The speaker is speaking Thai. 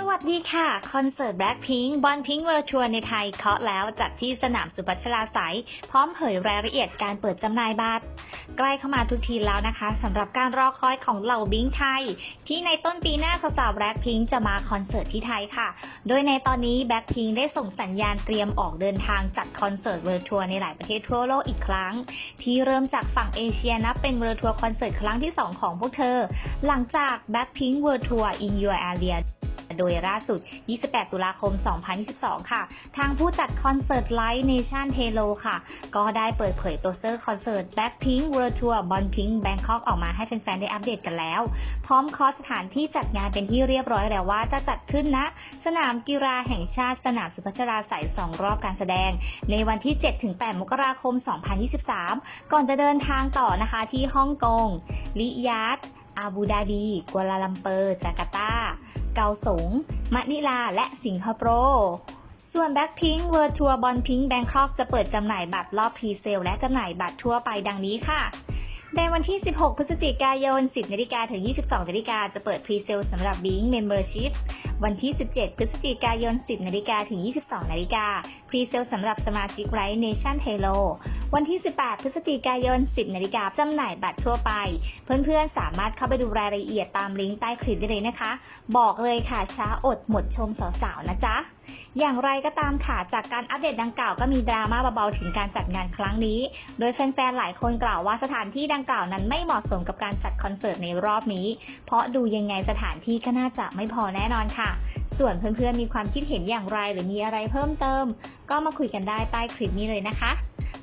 สวัสดีค่ะ คอนเสิร์ต Blackpink บอลพิงเวิร์ทัวร์ในไทยเคาะแล้วจัดที่สนามสุพัชลาไสยพร้อมเผยรายละเอียดการเปิดจำหน่ายบัตรใกล้เข้ามาทุกทีแล้วนะคะสำหรับการรอคอยของเหล่าบิงไทย ที่ในต้นปีหน้าสาวๆ Blackpink จะมาคอนเสิร์ตที่ไทยค่ะ โดยในตอนนี้ Blackpink ได้ส่งสัญญาณเตรียมออกเดินทางจัดคอนเสิร์ตเวิร์ทัวร์ในหลายประเทศทั่วโลกอีกครั้ง ที่เริ่มจากฝั่งเอเชียนับเป็นเวิร์ทัวร์คอนเสิร์ตครั้งที่สองของพวกเธอ หลังจาก Blackpink World Tour in Your Area โดยล่าสุด 28 ตุลาคม 2022 ค่ะ ทางผู้จัดคอนเสิร์ตไลท์เนชั่นเทโลค่ะ ก็ได้เปิดเผยโปสเตอร์คอนเสิร์ต Blackpink World Tour b o n Pink Bangkok ออกมาให้แฟนๆ ได้อัปเดตกันแล้ว พร้อมคอสถานที่จัดงานเป็นที่เรียบร้อยแล้วว่าจะจัดขึ้นณสนามกีฬาแห่งชาติสนามสุพัชราไสย2รอบการแสดง ในวันที่ 7-8 มกราคม 2023 ก่อนจะเดินทางต่อนะคะที่ฮ่องกงลิยาด อาบูดาบี กัวลาลัมเปอร์ จาการ์ตา เกาสง มะนิลา และสิงคโปร์ส่วน Blackpink World Tour b o n Pink Bangkok จะเปิดจำหน่ายบัตรรอบพรีเซลและจำหน่ายบัตรทั่วไปดังนี้ค่ะในวันที่ 16 พฤศจิกายน 10นาฬิกาถึง 22นาฬิกาจะเปิดพรีเซลสำหรับ Bing Membership วันที่ 17 พฤศจิกายน 10นาฬิกาถึง 22นาฬิกาพรีเซลสำหรับสมาชิกไรท์เนชั่นเทโลวันที่ 18 พฤศจิกายน 10นาฬิกาจำหน่ายบัตรทั่วไป เพื่อนๆ สามารถเข้าไปดูรายละเอียดตามลิงก์ใต้คลิปได้เลยนะคะ บอกเลยค่ะช้าอดหมดชมสาวๆ นะจ๊ะ อย่างไรก็ตามค่ะจากการอัปเดตดังกล่าวก็มีดราม่าเบาๆถึงการจัดงานครั้งนี้ โดยแฟนๆ หลายคนกล่าวว่าสถานที่ดังกล่าวนั้นไม่เหมาะสมกับการจัดคอนเสิร์ตในรอบนี้ เพราะดูยังไงสถานที่ก็น่าจะไม่พอแน่นอนค่ะส่วนเพื่อนๆ มีความคิดเห็นอย่างไรหรือมีอะไรเพิ่มเติม ก็มาคุยกันได้ใต้คลิปนี้เลยนะคะ